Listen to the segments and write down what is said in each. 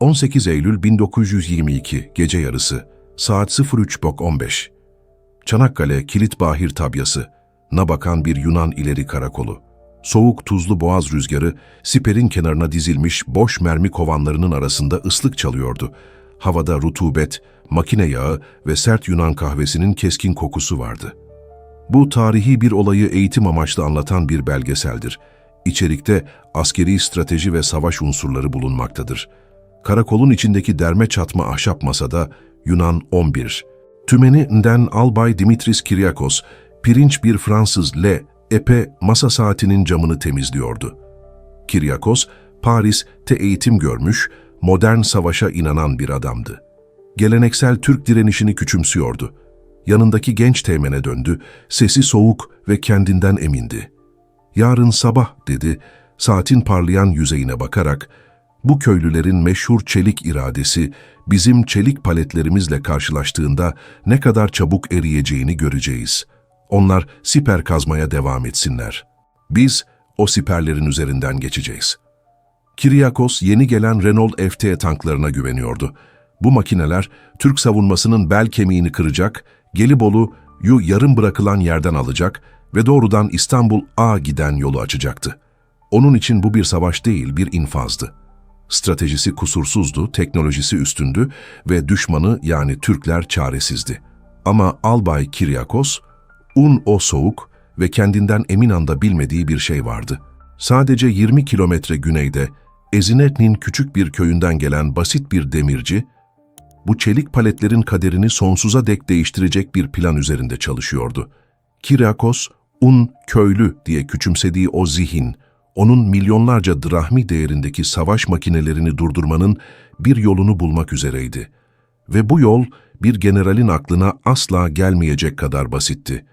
18 Eylül 1922 gece yarısı saat 03.15 Çanakkale Kilitbahir Tabyası na bakan bir Yunan ileri karakolu. Soğuk tuzlu boğaz rüzgarı siperin kenarına dizilmiş boş mermi kovanlarının arasında ıslık çalıyordu. Havada rutubet, makine yağı ve sert Yunan kahvesinin keskin kokusu vardı. Bu tarihi bir olayı eğitim amaçlı anlatan bir belgeseldir. İçerikte askeri strateji ve savaş unsurları bulunmaktadır. Karakolun içindeki derme çatma ahşap masada Yunan 11. Tümeninden Albay Dimitris Kiryakos, pirinç bir Fransız Le Epe masa saatinin camını temizliyordu. Kiryakos, Paris'te eğitim görmüş, modern savaşa inanan bir adamdı. Geleneksel Türk direnişini küçümsüyordu. Yanındaki genç teğmene döndü, sesi soğuk ve kendinden emindi. Yarın sabah dedi, saatin parlayan yüzeyine bakarak, bu köylülerin meşhur çelik iradesi bizim çelik paletlerimizle karşılaştığında ne kadar çabuk eriyeceğini göreceğiz. Onlar siper kazmaya devam etsinler. Biz o siperlerin üzerinden geçeceğiz. Kiryakos yeni gelen Renault FT tanklarına güveniyordu. Bu makineler Türk savunmasının bel kemiğini kıracak, Gelibolu'yu yarım bırakılan yerden alacak ve doğrudan İstanbul A giden yolu açacaktı. Onun için bu bir savaş değil, bir infazdı. Stratejisi kusursuzdu, teknolojisi üstündü ve düşmanı yani Türkler çaresizdi. Ama Albay Kiryakos, un o soğuk ve kendinden emin anda bilmediği bir şey vardı. Sadece 20 kilometre güneyde Ezinet'nin küçük bir köyünden gelen basit bir demirci, bu çelik paletlerin kaderini sonsuza dek değiştirecek bir plan üzerinde çalışıyordu. Kiryakos, un köylü diye küçümsediği o zihin, onun milyonlarca drahmi değerindeki savaş makinelerini durdurmanın bir yolunu bulmak üzereydi. Ve bu yol bir generalin aklına asla gelmeyecek kadar basitti.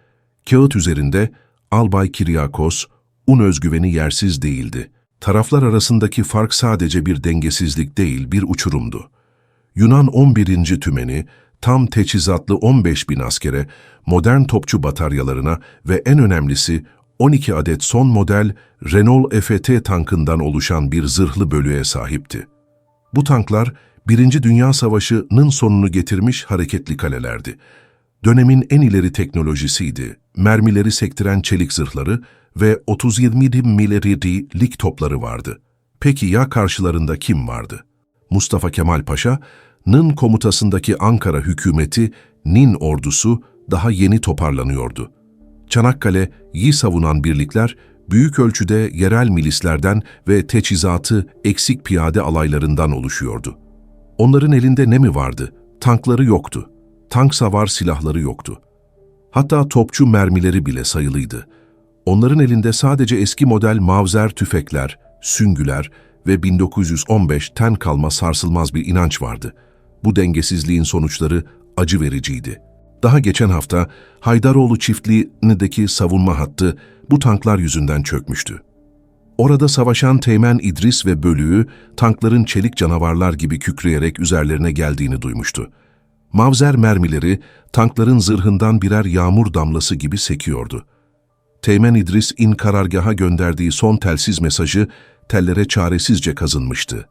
Kağıt üzerinde Albay Kiryakos, un özgüveni yersiz değildi. Taraflar arasındaki fark sadece bir dengesizlik değil, bir uçurumdu. Yunan 11. tümeni, tam teçhizatlı 15 bin askere, modern topçu bataryalarına ve en önemlisi 12 adet son model Renault FT tankından oluşan bir zırhlı bölüğe sahipti. Bu tanklar, Birinci Dünya Savaşı'nın sonunu getirmiş hareketli kalelerdi. Dönemin en ileri teknolojisiydi, mermileri sektiren çelik zırhları ve 37 milimetrelik topları vardı. Peki ya karşılarında kim vardı? Mustafa Kemal Paşa'nın komutasındaki Ankara hükümeti, Nin ordusu daha yeni toparlanıyordu. Çanakkale'yi savunan birlikler, büyük ölçüde yerel milislerden ve teçhizatı eksik piyade alaylarından oluşuyordu. Onların elinde ne mi vardı? Tankları yoktu. Tank savar silahları yoktu. Hatta topçu mermileri bile sayılıydı. Onların elinde sadece eski model mavzer tüfekler, süngüler ve 1915 ten kalma sarsılmaz bir inanç vardı. Bu dengesizliğin sonuçları acı vericiydi. Daha geçen hafta Haydaroğlu çiftliğindeki savunma hattı bu tanklar yüzünden çökmüştü. Orada savaşan Teğmen İdris ve bölüğü tankların çelik canavarlar gibi kükreyerek üzerlerine geldiğini duymuştu. Mavzer mermileri tankların zırhından birer yağmur damlası gibi sekiyordu. Teğmen İdris in karargaha gönderdiği son telsiz mesajı tellere çaresizce kazınmıştı.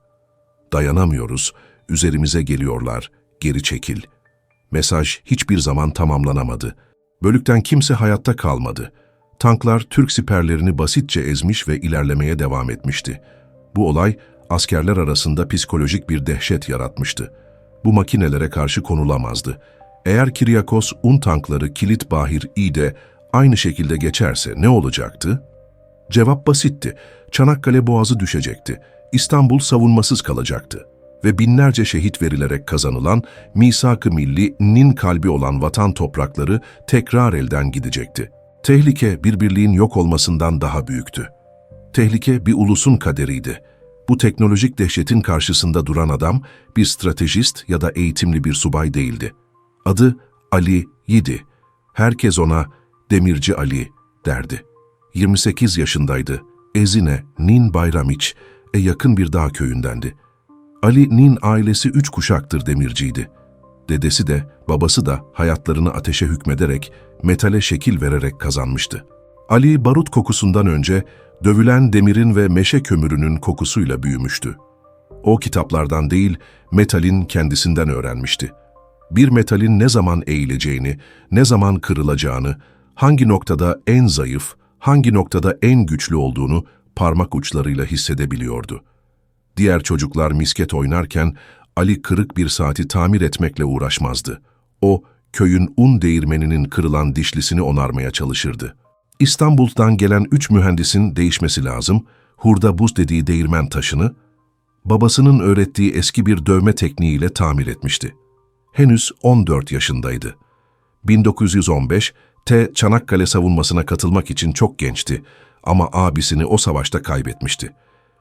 Dayanamıyoruz, üzerimize geliyorlar, geri çekil. Mesaj hiçbir zaman tamamlanamadı. Bölükten kimse hayatta kalmadı. Tanklar Türk siperlerini basitçe ezmiş ve ilerlemeye devam etmişti. Bu olay askerler arasında psikolojik bir dehşet yaratmıştı. Bu makinelere karşı konulamazdı. Eğer Kiryakos un tankları Kilit Bahir İ'de aynı şekilde geçerse ne olacaktı? Cevap basitti. Çanakkale boğazı düşecekti. İstanbul savunmasız kalacaktı. Ve binlerce şehit verilerek kazanılan misak-ı milli'nin kalbi olan vatan toprakları tekrar elden gidecekti. Tehlike bir birliğin yok olmasından daha büyüktü. Tehlike bir ulusun kaderiydi. Bu teknolojik dehşetin karşısında duran adam bir stratejist ya da eğitimli bir subay değildi. Adı Ali Yidi. Herkes ona Demirci Ali derdi. 28 yaşındaydı. Ezine, Nin Bayramiç, e yakın bir dağ köyündendi. Ali Nin ailesi üç kuşaktır demirciydi. Dedesi de, babası da hayatlarını ateşe hükmederek, metale şekil vererek kazanmıştı. Ali barut kokusundan önce dövülen demirin ve meşe kömürünün kokusuyla büyümüştü. o kitaplardan değil, metalin kendisinden öğrenmişti. Bir metalin ne zaman eğileceğini, ne zaman kırılacağını, hangi noktada en zayıf, hangi noktada en güçlü olduğunu parmak uçlarıyla hissedebiliyordu. Diğer çocuklar misket oynarken Ali kırık bir saati tamir etmekle uğraşmazdı. O, köyün un değirmeninin kırılan dişlisini onarmaya çalışırdı. İstanbul'dan gelen üç mühendisin değişmesi lazım, hurda buz dediği değirmen taşını, babasının öğrettiği eski bir dövme tekniğiyle tamir etmişti. Henüz 14 yaşındaydı. 1915, T. Çanakkale savunmasına katılmak için çok gençti ama abisini o savaşta kaybetmişti.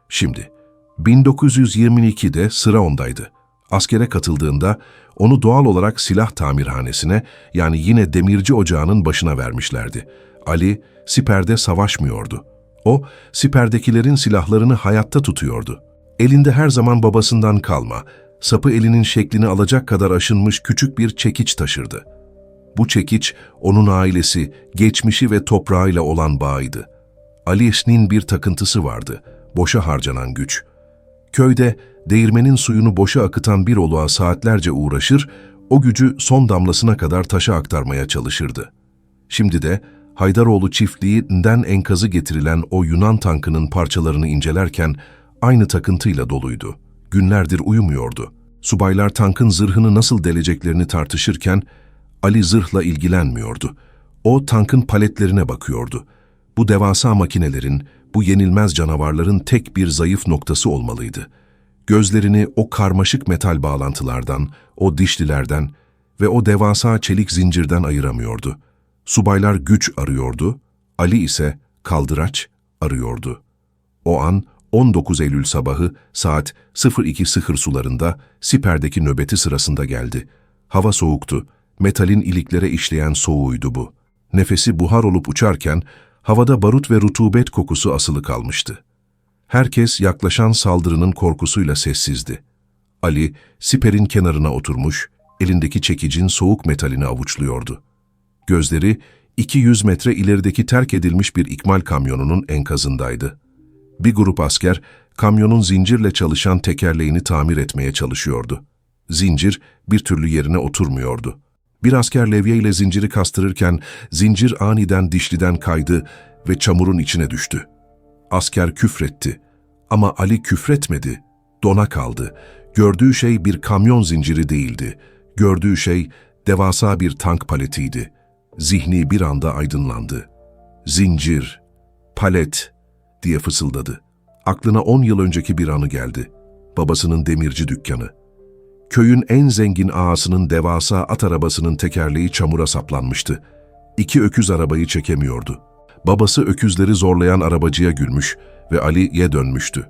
Şimdi, 1922'de sıra ondaydı. Askere katıldığında onu doğal olarak silah tamirhanesine yani yine demirci ocağının başına vermişlerdi. Ali, siperde savaşmıyordu. O, siperdekilerin silahlarını hayatta tutuyordu. Elinde her zaman babasından kalma, sapı elinin şeklini alacak kadar aşınmış küçük bir çekiç taşırdı. Bu çekiç, onun ailesi, geçmişi ve toprağıyla olan bağıydı. Ali Eşnin bir takıntısı vardı, boşa harcanan güç. Köyde değirmenin suyunu boşa akıtan bir oluğa saatlerce uğraşır, o gücü son damlasına kadar taşa aktarmaya çalışırdı. Şimdi de Haydaroğlu çiftliğinden enkazı getirilen o Yunan tankının parçalarını incelerken aynı takıntıyla doluydu. Günlerdir uyumuyordu. Subaylar tankın zırhını nasıl deleceklerini tartışırken Ali zırhla ilgilenmiyordu. O tankın paletlerine bakıyordu. Bu devasa makinelerin, bu yenilmez canavarların tek bir zayıf noktası olmalıydı. Gözlerini o karmaşık metal bağlantılardan, o dişlilerden ve o devasa çelik zincirden ayıramıyordu. Subaylar güç arıyordu, Ali ise kaldıraç arıyordu. O an 19 Eylül sabahı saat 02.00 sularında Siper'deki nöbeti sırasında geldi. Hava soğuktu, metalin iliklere işleyen soğuğuydu bu. Nefesi buhar olup uçarken havada barut ve rutubet kokusu asılı kalmıştı. Herkes yaklaşan saldırının korkusuyla sessizdi. Ali, siperin kenarına oturmuş, elindeki çekicin soğuk metalini avuçluyordu. Gözleri 200 metre ilerideki terk edilmiş bir ikmal kamyonunun enkazındaydı. Bir grup asker kamyonun zincirle çalışan tekerleğini tamir etmeye çalışıyordu. Zincir bir türlü yerine oturmuyordu. Bir asker levye ile zinciri kastırırken zincir aniden dişliden kaydı ve çamurun içine düştü. Asker küfretti ama Ali küfretmedi, dona kaldı. Gördüğü şey bir kamyon zinciri değildi. Gördüğü şey devasa bir tank paletiydi. Zihni bir anda aydınlandı. Zincir, palet diye fısıldadı. Aklına on yıl önceki bir anı geldi. Babasının demirci dükkanı. Köyün en zengin ağasının devasa at arabasının tekerleği çamura saplanmıştı. İki öküz arabayı çekemiyordu. Babası öküzleri zorlayan arabacıya gülmüş ve Ali'ye dönmüştü.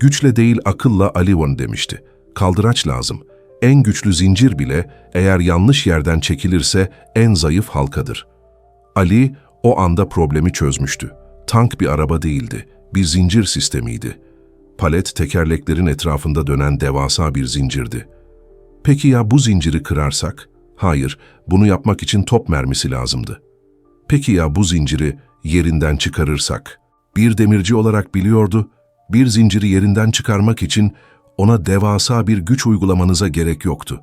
Güçle değil akılla Alivon demişti. Kaldıraç lazım. En güçlü zincir bile eğer yanlış yerden çekilirse en zayıf halkadır. Ali o anda problemi çözmüştü. Tank bir araba değildi, bir zincir sistemiydi. Palet tekerleklerin etrafında dönen devasa bir zincirdi. Peki ya bu zinciri kırarsak? Hayır, bunu yapmak için top mermisi lazımdı. Peki ya bu zinciri yerinden çıkarırsak? Bir demirci olarak biliyordu, bir zinciri yerinden çıkarmak için ona devasa bir güç uygulamanıza gerek yoktu.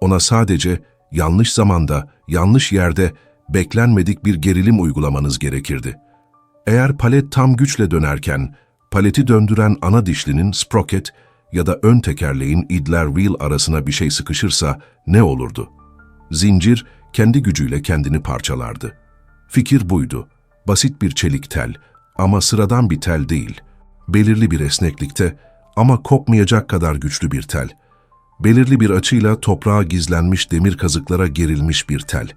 Ona sadece yanlış zamanda, yanlış yerde beklenmedik bir gerilim uygulamanız gerekirdi. Eğer palet tam güçle dönerken, paleti döndüren ana dişlinin sprocket ya da ön tekerleğin idler wheel arasına bir şey sıkışırsa ne olurdu? Zincir kendi gücüyle kendini parçalardı. Fikir buydu. Basit bir çelik tel ama sıradan bir tel değil. Belirli bir esneklikte ama kopmayacak kadar güçlü bir tel. Belirli bir açıyla toprağa gizlenmiş demir kazıklara gerilmiş bir tel.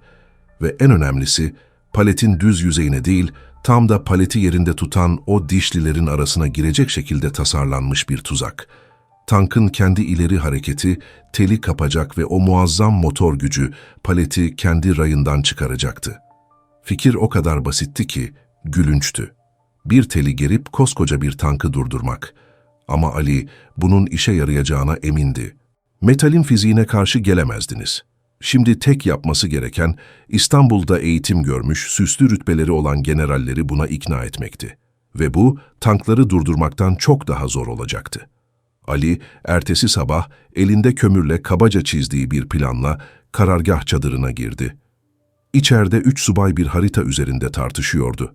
Ve en önemlisi paletin düz yüzeyine değil, tam da paleti yerinde tutan o dişlilerin arasına girecek şekilde tasarlanmış bir tuzak. Tankın kendi ileri hareketi, teli kapacak ve o muazzam motor gücü paleti kendi rayından çıkaracaktı. Fikir o kadar basitti ki, gülünçtü. Bir teli gerip koskoca bir tankı durdurmak. Ama Ali bunun işe yarayacağına emindi. Metalin fiziğine karşı gelemezdiniz. Şimdi tek yapması gereken İstanbul'da eğitim görmüş, süslü rütbeleri olan generalleri buna ikna etmekti. Ve bu tankları durdurmaktan çok daha zor olacaktı. Ali, ertesi sabah elinde kömürle kabaca çizdiği bir planla karargah çadırına girdi. İçeride üç subay bir harita üzerinde tartışıyordu.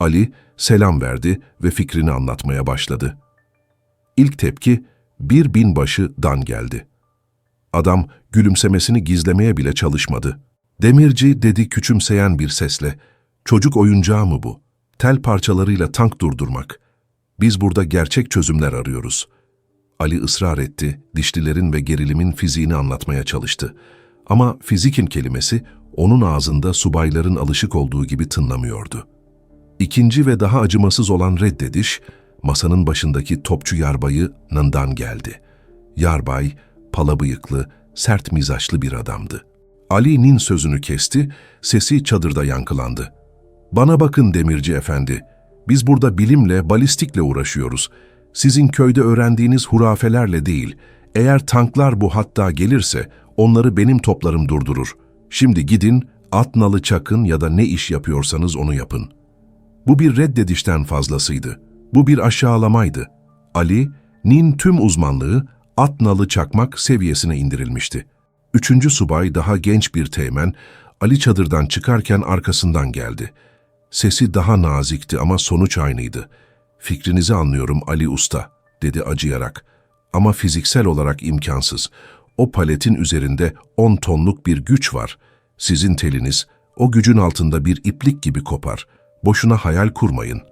Ali selam verdi ve fikrini anlatmaya başladı. İlk tepki bir binbaşı Dan geldi. Adam gülümsemesini gizlemeye bile çalışmadı. Demirci dedi küçümseyen bir sesle, çocuk oyuncağı mı bu? Tel parçalarıyla tank durdurmak. Biz burada gerçek çözümler arıyoruz. Ali ısrar etti, dişlilerin ve gerilimin fiziğini anlatmaya çalıştı. Ama fizikin kelimesi onun ağzında subayların alışık olduğu gibi tınlamıyordu. İkinci ve daha acımasız olan reddediş, masanın başındaki topçu yarbayı Nından geldi. Yarbay, pala bıyıklı, sert mizaçlı bir adamdı. Ali'nin sözünü kesti, sesi çadırda yankılandı. Bana bakın demirci efendi, biz burada bilimle, balistikle uğraşıyoruz. Sizin köyde öğrendiğiniz hurafelerle değil, eğer tanklar bu hatta gelirse onları benim toplarım durdurur. Şimdi gidin, at nalı çakın ya da ne iş yapıyorsanız onu yapın. Bu bir reddedişten fazlasıydı. Bu bir aşağılamaydı. Ali, Nin tüm uzmanlığı at nalı çakmak seviyesine indirilmişti. Üçüncü subay daha genç bir teğmen, Ali çadırdan çıkarken arkasından geldi. Sesi daha nazikti ama sonuç aynıydı. Fikrinizi anlıyorum Ali Usta, dedi acıyarak. Ama fiziksel olarak imkansız. O paletin üzerinde 10 tonluk bir güç var. Sizin teliniz o gücün altında bir iplik gibi kopar. Boşuna hayal kurmayın.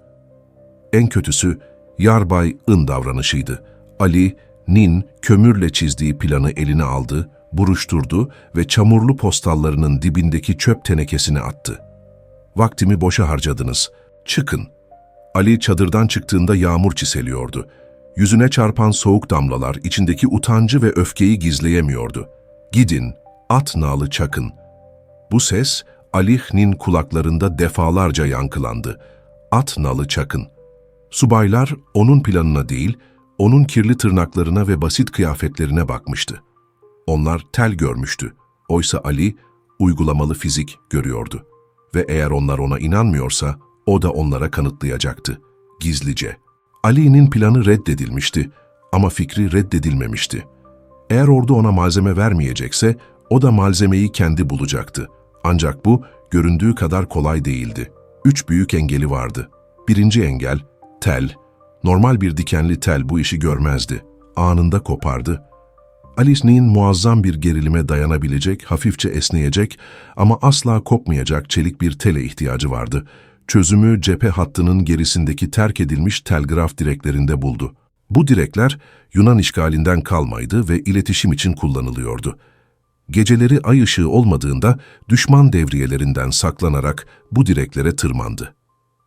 En kötüsü Yarbay'ın davranışıydı. Ali, Nin kömürle çizdiği planı eline aldı, buruşturdu ve çamurlu postallarının dibindeki çöp tenekesine attı. Vaktimi boşa harcadınız. Çıkın. Ali çadırdan çıktığında yağmur çiseliyordu. Yüzüne çarpan soğuk damlalar içindeki utancı ve öfkeyi gizleyemiyordu. Gidin, at nalı çakın. Bu ses Alih'nin kulaklarında defalarca yankılandı. At nalı çakın. Subaylar onun planına değil, onun kirli tırnaklarına ve basit kıyafetlerine bakmıştı. Onlar tel görmüştü. Oysa Ali uygulamalı fizik görüyordu. Ve eğer onlar ona inanmıyorsa o da onlara kanıtlayacaktı. Gizlice. Ali'nin planı reddedilmişti ama fikri reddedilmemişti. Eğer ordu ona malzeme vermeyecekse o da malzemeyi kendi bulacaktı. Ancak bu göründüğü kadar kolay değildi. Üç büyük engeli vardı. Birinci engel, tel. Normal bir dikenli tel bu işi görmezdi. Anında kopardı. Alice'nin muazzam bir gerilime dayanabilecek, hafifçe esneyecek ama asla kopmayacak çelik bir tele ihtiyacı vardı. Çözümü cephe hattının gerisindeki terk edilmiş telgraf direklerinde buldu. Bu direkler Yunan işgalinden kalmaydı ve iletişim için kullanılıyordu. Geceleri ay ışığı olmadığında düşman devriyelerinden saklanarak bu direklere tırmandı.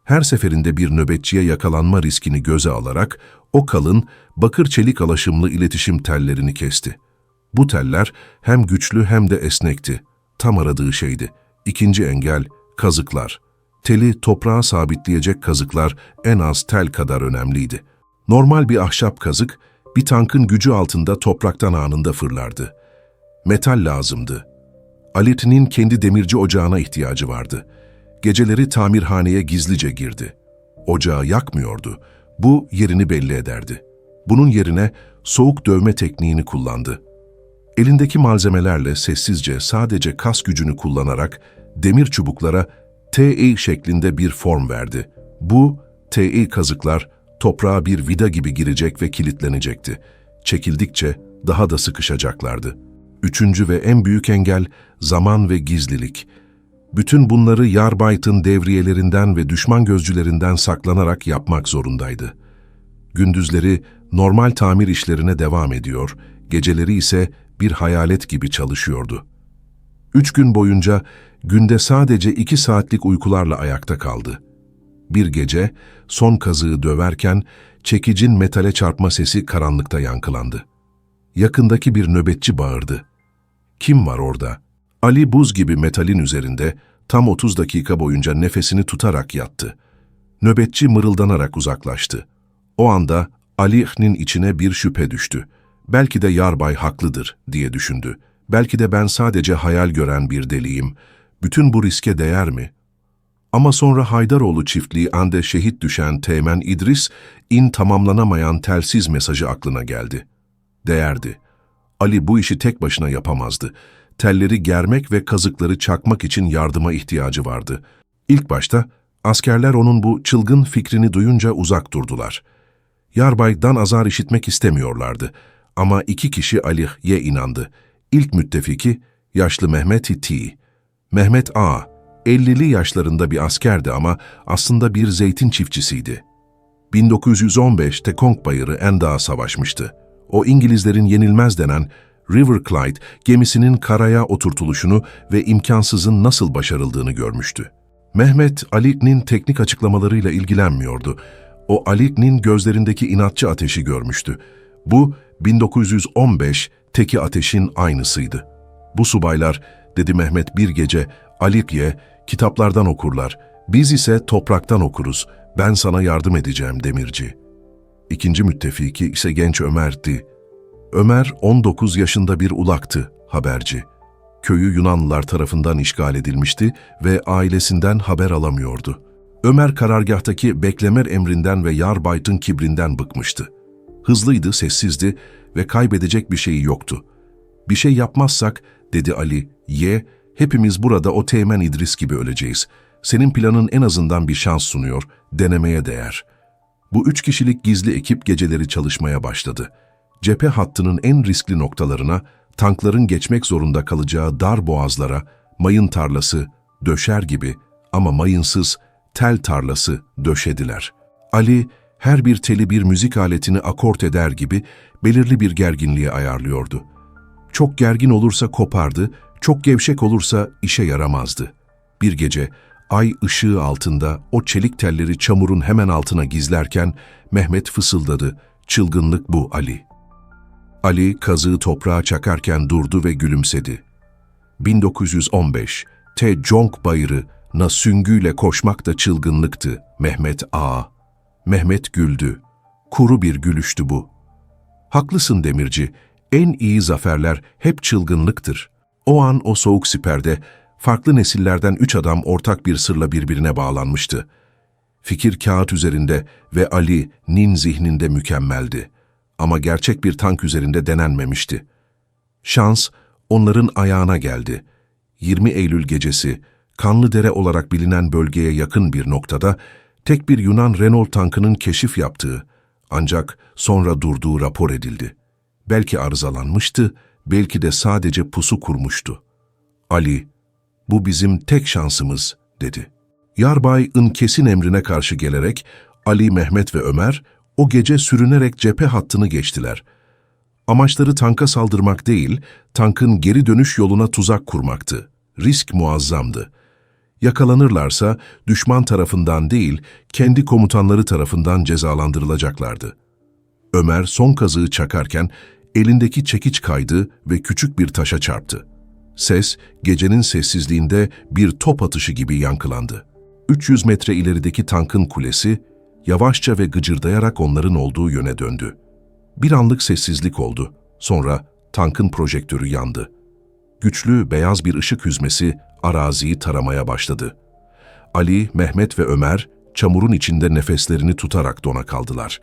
Her seferinde bir nöbetçiye yakalanma riskini göze alarak o kalın, bakır çelik alaşımlı iletişim tellerini kesti. Bu teller hem güçlü hem de esnekti. Tam aradığı şeydi. İkinci engel, kazıklar. Teli toprağa sabitleyecek kazıklar en az tel kadar önemliydi. Normal bir ahşap kazık, bir tankın gücü altında topraktan anında fırlardı. Metal lazımdı. Alit'in kendi demirci ocağına ihtiyacı vardı. Geceleri tamirhaneye gizlice girdi. Ocağı yakmıyordu. Bu yerini belli ederdi. Bunun yerine soğuk dövme tekniğini kullandı. Elindeki malzemelerle sessizce sadece kas gücünü kullanarak demir çubuklara TE şeklinde bir form verdi. Bu TE kazıklar toprağa bir vida gibi girecek ve kilitlenecekti. Çekildikçe daha da sıkışacaklardı. Üçüncü ve en büyük engel zaman ve gizlilik. Bütün bunları Yarbayt'ın devriyelerinden ve düşman gözcülerinden saklanarak yapmak zorundaydı. Gündüzleri normal tamir işlerine devam ediyor, geceleri ise bir hayalet gibi çalışıyordu. Üç gün boyunca günde sadece iki saatlik uykularla ayakta kaldı. Bir gece son kazığı döverken çekicin metale çarpma sesi karanlıkta yankılandı. Yakındaki bir nöbetçi bağırdı. Kim var orada? Ali buz gibi metalin üzerinde tam 30 dakika boyunca nefesini tutarak yattı. Nöbetçi mırıldanarak uzaklaştı. O anda Ali'nin içine bir şüphe düştü. Belki de Yarbay haklıdır diye düşündü. Belki de ben sadece hayal gören bir deliyim. Bütün bu riske değer mi? Ama sonra Haydaroğlu çiftliği ande şehit düşen Teğmen İdris, in tamamlanamayan telsiz mesajı aklına geldi. Değerdi. Ali bu işi tek başına yapamazdı. Telleri germek ve kazıkları çakmak için yardıma ihtiyacı vardı. İlk başta askerler onun bu çılgın fikrini duyunca uzak durdular. Yarbay'dan azar işitmek istemiyorlardı. Ama iki kişi Ali'ye inandı. İlk müttefiki yaşlı Mehmet Hitti. Mehmet A. 50'li yaşlarında bir askerdi ama aslında bir zeytin çiftçisiydi. 1915'te Tekong Bayırı Enda'ya savaşmıştı. O İngilizlerin yenilmez denen River Clyde gemisinin karaya oturtuluşunu ve imkansızın nasıl başarıldığını görmüştü. Mehmet, Ali'nin teknik açıklamalarıyla ilgilenmiyordu. O Ali'nin gözlerindeki inatçı ateşi görmüştü. Bu 1915 teki ateşin aynısıydı. Bu subaylar, dedi Mehmet bir gece, Alikye, kitaplardan okurlar. Biz ise topraktan okuruz. Ben sana yardım edeceğim demirci. İkinci müttefiki ise genç Ömer'di. Ömer 19 yaşında bir ulaktı, haberci. Köyü Yunanlılar tarafından işgal edilmişti ve ailesinden haber alamıyordu. Ömer karargahtaki beklemer emrinden ve Yarbayt'ın kibrinden bıkmıştı. Hızlıydı, sessizdi ve kaybedecek bir şeyi yoktu. Bir şey yapmazsak, dedi Ali, ye, hepimiz burada o Teğmen İdris gibi öleceğiz. Senin planın en azından bir şans sunuyor, denemeye değer. Bu üç kişilik gizli ekip geceleri çalışmaya başladı. Cephe hattının en riskli noktalarına, tankların geçmek zorunda kalacağı dar boğazlara, mayın tarlası, döşer gibi ama mayınsız, tel tarlası döşediler. Ali, her bir teli bir müzik aletini akort eder gibi belirli bir gerginliğe ayarlıyordu. Çok gergin olursa kopardı, çok gevşek olursa işe yaramazdı. Bir gece ay ışığı altında o çelik telleri çamurun hemen altına gizlerken Mehmet fısıldadı. Çılgınlık bu Ali. Ali kazığı toprağa çakarken durdu ve gülümsedi. 1915 Te Jong Bayırı na süngüyle koşmak da çılgınlıktı Mehmet A. Mehmet güldü. Kuru bir gülüştü bu. Haklısın demirci, en iyi zaferler hep çılgınlıktır. O an o soğuk siperde farklı nesillerden üç adam ortak bir sırla birbirine bağlanmıştı. Fikir kağıt üzerinde ve Ali, Nin zihninde mükemmeldi. Ama gerçek bir tank üzerinde denenmemişti. Şans onların ayağına geldi. 20 Eylül gecesi, Kanlıdere olarak bilinen bölgeye yakın bir noktada tek bir Yunan Renault tankının keşif yaptığı ancak sonra durduğu rapor edildi. Belki arızalanmıştı, belki de sadece pusu kurmuştu. Ali, bu bizim tek şansımız, dedi. Yarbay'ın kesin emrine karşı gelerek Ali, Mehmet ve Ömer o gece sürünerek cephe hattını geçtiler. Amaçları tanka saldırmak değil, tankın geri dönüş yoluna tuzak kurmaktı. Risk muazzamdı. Yakalanırlarsa düşman tarafından değil, kendi komutanları tarafından cezalandırılacaklardı. Ömer son kazığı çakarken elindeki çekiç kaydı ve küçük bir taşa çarptı. Ses, gecenin sessizliğinde bir top atışı gibi yankılandı. 300 metre ilerideki tankın kulesi, yavaşça ve gıcırdayarak onların olduğu yöne döndü. Bir anlık sessizlik oldu. Sonra tankın projektörü yandı. Güçlü, beyaz bir ışık hüzmesi araziyi taramaya başladı. Ali, Mehmet ve Ömer, çamurun içinde nefeslerini tutarak dona kaldılar.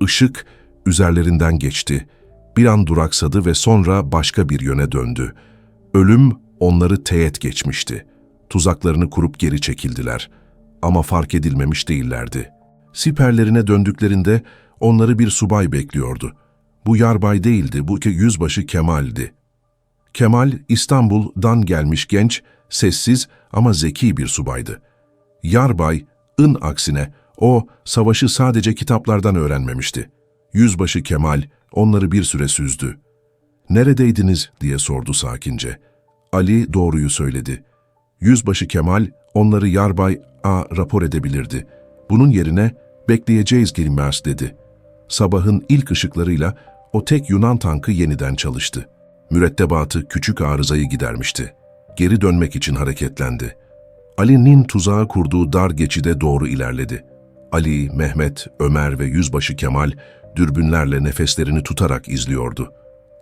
Işık, üzerlerinden geçti. Bir an duraksadı ve sonra başka bir yöne döndü. Ölüm onları teğet geçmişti. Tuzaklarını kurup geri çekildiler. Ama fark edilmemiş değillerdi. Siperlerine döndüklerinde onları bir subay bekliyordu. Bu yarbay değildi, bu yüzbaşı Kemal'di. Kemal, İstanbul'dan gelmiş genç, sessiz ama zeki bir subaydı. Yarbay, ın aksine, o savaşı sadece kitaplardan öğrenmemişti. Yüzbaşı Kemal onları bir süre süzdü. ''Neredeydiniz?'' diye sordu sakince. Ali doğruyu söyledi. Yüzbaşı Kemal onları Yarbay A rapor edebilirdi. Bunun yerine bekleyeceğiz Gilmers dedi. Sabahın ilk ışıklarıyla o tek Yunan tankı yeniden çalıştı. Mürettebatı küçük arızayı gidermişti. Geri dönmek için hareketlendi. Ali'nin tuzağa kurduğu dar geçide doğru ilerledi. Ali, Mehmet, Ömer ve Yüzbaşı Kemal dürbünlerle nefeslerini tutarak izliyordu.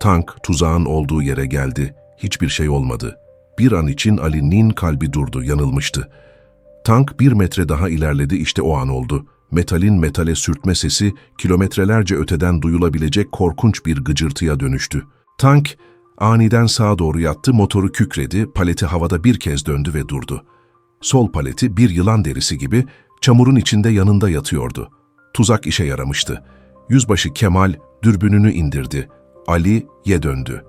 Tank tuzağın olduğu yere geldi. Hiçbir şey olmadı. Bir an için Ali'nin kalbi durdu, yanılmıştı. Tank bir metre daha ilerledi işte o an oldu. Metalin metale sürtme sesi kilometrelerce öteden duyulabilecek korkunç bir gıcırtıya dönüştü. Tank aniden sağa doğru yattı, motoru kükredi, paleti havada bir kez döndü ve durdu. Sol paleti bir yılan derisi gibi çamurun içinde yanında yatıyordu. Tuzak işe yaramıştı. Yüzbaşı Kemal dürbününü indirdi. Ali'ye döndü.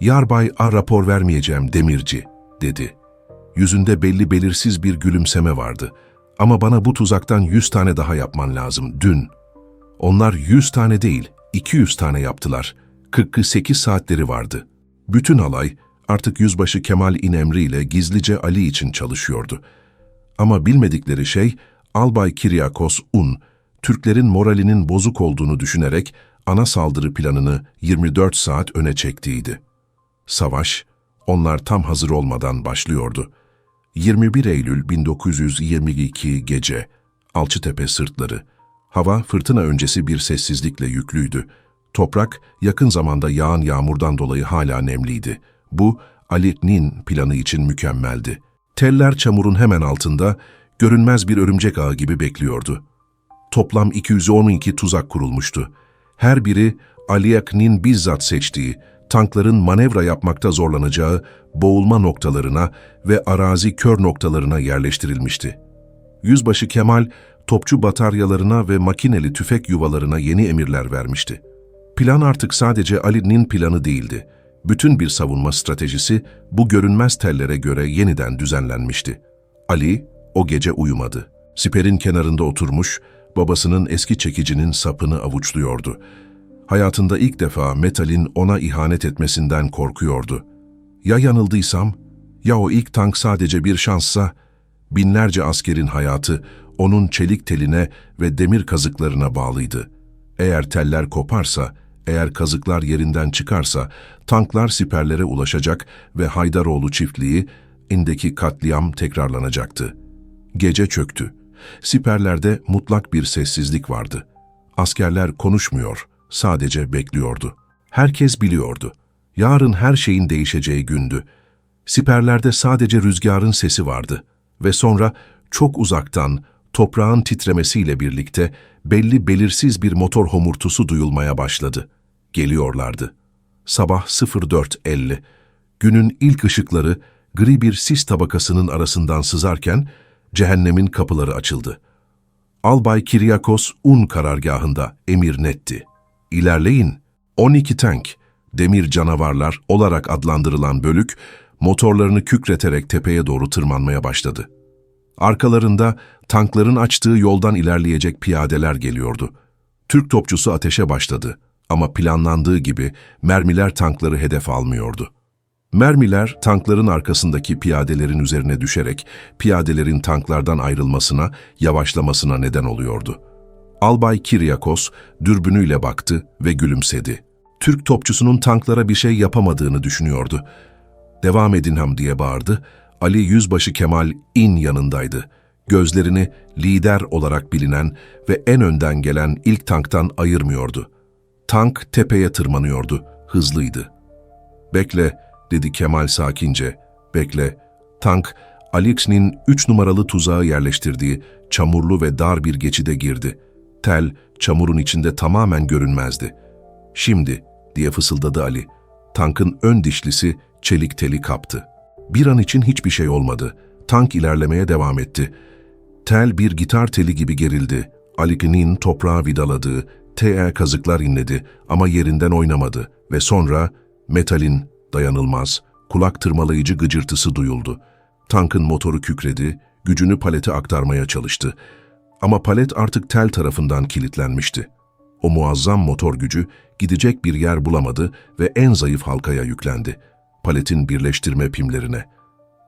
Yarbay a rapor vermeyeceğim demirci, dedi. Yüzünde belli belirsiz bir gülümseme vardı. Ama bana bu tuzaktan yüz tane daha yapman lazım, dün. Onlar yüz tane değil, iki yüz tane yaptılar. 48 saatleri vardı. Bütün alay artık Yüzbaşı Kemal İnemri ile gizlice Ali için çalışıyordu. Ama bilmedikleri şey, Albay Kiryakos Un, Türklerin moralinin bozuk olduğunu düşünerek ana saldırı planını 24 saat öne çektiydi. Savaş, onlar tam hazır olmadan başlıyordu. 21 Eylül 1922 gece, Alçıtepe sırtları. Hava fırtına öncesi bir sessizlikle yüklüydü. Toprak yakın zamanda yağan yağmurdan dolayı hala nemliydi. Bu, Ali'nin planı için mükemmeldi. Teller çamurun hemen altında, görünmez bir örümcek ağı gibi bekliyordu. Toplam 212 tuzak kurulmuştu. Her biri Aliyak'nin bizzat seçtiği, tankların manevra yapmakta zorlanacağı boğulma noktalarına ve arazi kör noktalarına yerleştirilmişti. Yüzbaşı Kemal, topçu bataryalarına ve makineli tüfek yuvalarına yeni emirler vermişti. Plan artık sadece Ali'nin planı değildi. Bütün bir savunma stratejisi bu görünmez tellere göre yeniden düzenlenmişti. Ali o gece uyumadı. Siperin kenarında oturmuş, babasının eski çekicinin sapını avuçluyordu. Hayatında ilk defa metalin ona ihanet etmesinden korkuyordu. Ya yanıldıysam, ya o ilk tank sadece bir şanssa, binlerce askerin hayatı onun çelik teline ve demir kazıklarına bağlıydı. Eğer teller koparsa, eğer kazıklar yerinden çıkarsa, tanklar siperlere ulaşacak ve Haydaroğlu çiftliği, indeki katliam tekrarlanacaktı. Gece çöktü. Siperlerde mutlak bir sessizlik vardı. Askerler konuşmuyor, sadece bekliyordu. Herkes biliyordu. Yarın her şeyin değişeceği gündü. Siperlerde sadece rüzgarın sesi vardı ve sonra çok uzaktan toprağın titremesiyle birlikte belli belirsiz bir motor homurtusu duyulmaya başladı. Geliyorlardı. Sabah 04.50. Günün ilk ışıkları gri bir sis tabakasının arasından sızarken cehennemin kapıları açıldı. Albay Kiryakos Un karargahında emir netti. İlerleyin. 12 tank, demir canavarlar olarak adlandırılan bölük, motorlarını kükreterek tepeye doğru tırmanmaya başladı. Arkalarında tankların açtığı yoldan ilerleyecek piyadeler geliyordu. Türk topçusu ateşe başladı ama planlandığı gibi mermiler tankları hedef almıyordu. Mermiler tankların arkasındaki piyadelerin üzerine düşerek piyadelerin tanklardan ayrılmasına, yavaşlamasına neden oluyordu. Albay Kiryakos dürbünüyle baktı ve gülümsedi. Türk topçusunun tanklara bir şey yapamadığını düşünüyordu. Devam edin ham diye bağırdı. Ali Yüzbaşı Kemal in yanındaydı. Gözlerini lider olarak bilinen ve en önden gelen ilk tanktan ayırmıyordu. Tank tepeye tırmanıyordu, hızlıydı. Bekle, dedi Kemal sakince. Bekle. Tank, Alex'nin üç numaralı tuzağı yerleştirdiği çamurlu ve dar bir geçide girdi. Tel, çamurun içinde tamamen görünmezdi. Şimdi, diye fısıldadı Ali. Tankın ön dişlisi çelik teli kaptı. Bir an için hiçbir şey olmadı. Tank ilerlemeye devam etti. Tel bir gitar teli gibi gerildi. Ali'nin toprağa vidaladığı, TE kazıklar inledi ama yerinden oynamadı ve sonra metalin dayanılmaz, kulak tırmalayıcı gıcırtısı duyuldu. Tankın motoru kükredi, gücünü palete aktarmaya çalıştı. Ama palet artık tel tarafından kilitlenmişti. O muazzam motor gücü gidecek bir yer bulamadı ve en zayıf halkaya yüklendi. Paletin birleştirme pimlerine.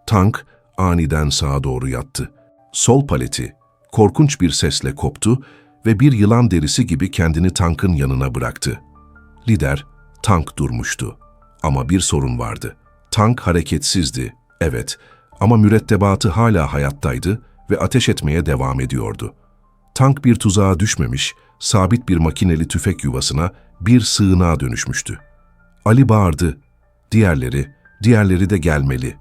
Tank aniden sağa doğru yattı. Sol paleti korkunç bir sesle koptu ve bir yılan derisi gibi kendini tankın yanına bıraktı. Lider, tank durmuştu. Ama bir sorun vardı. Tank hareketsizdi, evet ama mürettebatı hala hayattaydı ve ateş etmeye devam ediyordu. Tank bir tuzağa düşmemiş, sabit bir makineli tüfek yuvasına, bir sığınağa dönüşmüştü. Ali bağırdı. Diğerleri, diğerleri de gelmeli.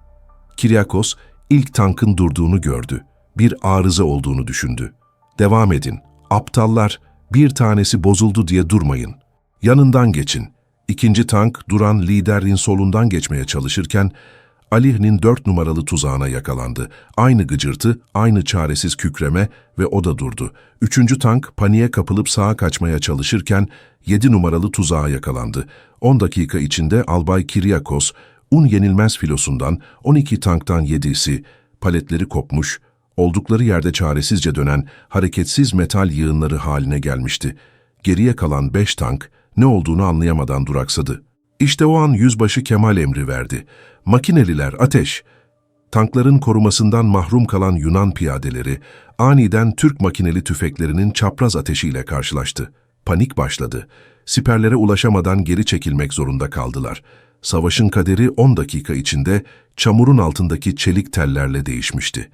Kiryakos ilk tankın durduğunu gördü. bir arıza olduğunu düşündü. Devam edin. Aptallar, bir tanesi bozuldu diye durmayın. Yanından geçin. İkinci tank duran liderin solundan geçmeye çalışırken Alih'nin dört numaralı tuzağına yakalandı. Aynı gıcırtı, aynı çaresiz kükreme ve o da durdu. Üçüncü tank paniğe kapılıp sağa kaçmaya çalışırken yedi numaralı tuzağa yakalandı. 10 dakika içinde Albay Kiryakos, un yenilmez filosundan 12 tanktan yedisi, paletleri kopmuş, oldukları yerde çaresizce dönen hareketsiz metal yığınları haline gelmişti. Geriye kalan beş tank ne olduğunu anlayamadan duraksadı. İşte o an yüzbaşı Kemal emri verdi. Makineliler ateş! Tankların korumasından mahrum kalan Yunan piyadeleri aniden Türk makineli tüfeklerinin çapraz ateşiyle karşılaştı. Panik başladı. Siperlere ulaşamadan geri çekilmek zorunda kaldılar. Savaşın kaderi 10 dakika içinde çamurun altındaki çelik tellerle değişmişti.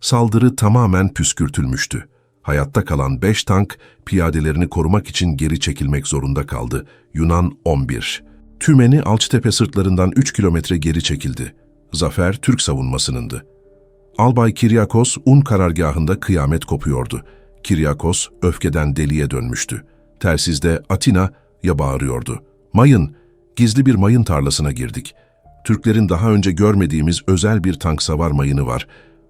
Saldırı tamamen püskürtülmüştü. Hayatta kalan 5 tank piyadelerini korumak için geri çekilmek zorunda kaldı. Yunan 11. Tümeni Alçtepe sırtlarından 3 kilometre geri çekildi. Zafer Türk savunmasınındı. Albay Kiryakos un karargahında kıyamet kopuyordu. Kiryakos öfkeden deliye dönmüştü. Telsizde Atina ya bağırıyordu. Mayın, gizli bir mayın tarlasına girdik. Türklerin daha önce görmediğimiz özel bir tank savar mayını var.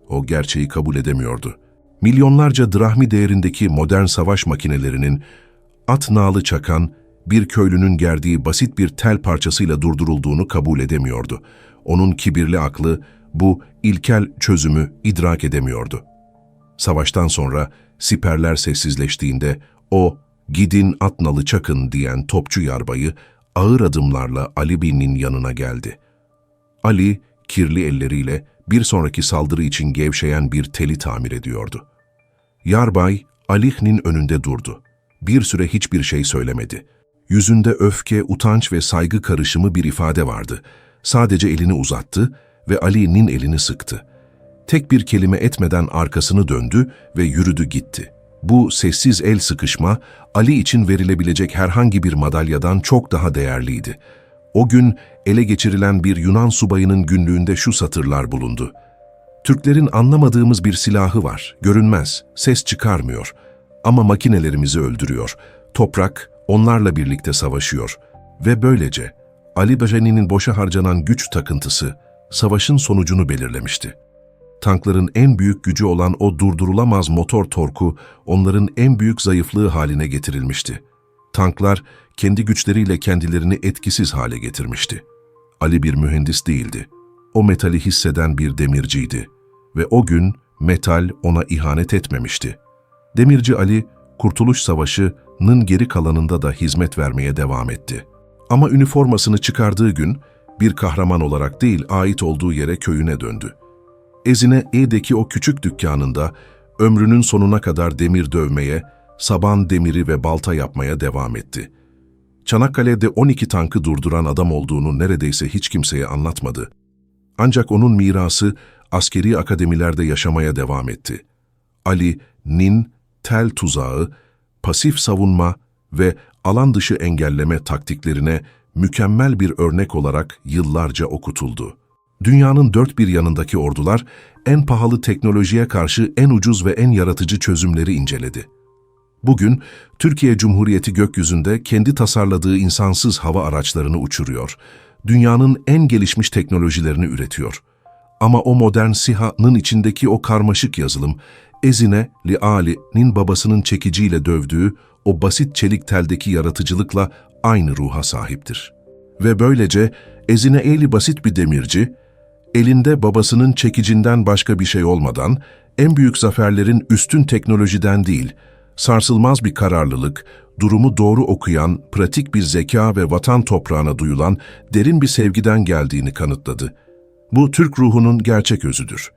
O gerçeği kabul edemiyordu. Milyonlarca drahmi değerindeki modern savaş makinelerinin at nağlı çakan, bir köylünün gerdiği basit bir tel parçasıyla durdurulduğunu kabul edemiyordu. Onun kibirli aklı bu ilkel çözümü idrak edemiyordu. Savaştan sonra siperler sessizleştiğinde o gidin at nalı çakın diyen topçu yarbayı ağır adımlarla Ali Bin'in yanına geldi. Ali kirli elleriyle bir sonraki saldırı için gevşeyen bir teli tamir ediyordu. Yarbay Alih'nin önünde durdu. Bir süre hiçbir şey söylemedi. Yüzünde öfke, utanç ve saygı karışımı bir ifade vardı. Sadece elini uzattı ve Ali'nin elini sıktı. Tek bir kelime etmeden arkasını döndü ve yürüdü gitti. Bu sessiz el sıkışma, Ali için verilebilecek herhangi bir madalyadan çok daha değerliydi. O gün ele geçirilen bir Yunan subayının günlüğünde şu satırlar bulundu. Türklerin anlamadığımız bir silahı var, görünmez, ses çıkarmıyor. Ama makinelerimizi öldürüyor. Toprak onlarla birlikte savaşıyor. Ve böylece Ali Bajani'nin boşa harcanan güç takıntısı savaşın sonucunu belirlemişti. Tankların en büyük gücü olan o durdurulamaz motor torku onların en büyük zayıflığı haline getirilmişti. Tanklar kendi güçleriyle kendilerini etkisiz hale getirmişti. Ali bir mühendis değildi. O metali hisseden bir demirciydi ve o gün metal ona ihanet etmemişti. Demirci Ali, Kurtuluş Savaşı'nın geri kalanında da hizmet vermeye devam etti. Ama üniformasını çıkardığı gün bir kahraman olarak değil ait olduğu yere köyüne döndü. Ezine E'deki o küçük dükkanında ömrünün sonuna kadar demir dövmeye, saban demiri ve balta yapmaya devam etti. Çanakkale'de 12 tankı durduran adam olduğunu neredeyse hiç kimseye anlatmadı. Ancak onun mirası askeri akademilerde yaşamaya devam etti. Ali, nin, tel tuzağı, pasif savunma ve alan dışı engelleme taktiklerine mükemmel bir örnek olarak yıllarca okutuldu. Dünyanın dört bir yanındaki ordular en pahalı teknolojiye karşı en ucuz ve en yaratıcı çözümleri inceledi. Bugün Türkiye Cumhuriyeti gökyüzünde kendi tasarladığı insansız hava araçlarını uçuruyor. Dünyanın en gelişmiş teknolojilerini üretiyor. Ama o modern SİHA'nın içindeki o karmaşık yazılım, Ezine Liali'nin babasının çekiciyle dövdüğü o basit çelik teldeki yaratıcılıkla aynı ruha sahiptir. Ve böylece Ezine Eli basit bir demirci, elinde babasının çekicinden başka bir şey olmadan, en büyük zaferlerin üstün teknolojiden değil, sarsılmaz bir kararlılık, durumu doğru okuyan, pratik bir zeka ve vatan toprağına duyulan derin bir sevgiden geldiğini kanıtladı. Bu Türk ruhunun gerçek özüdür.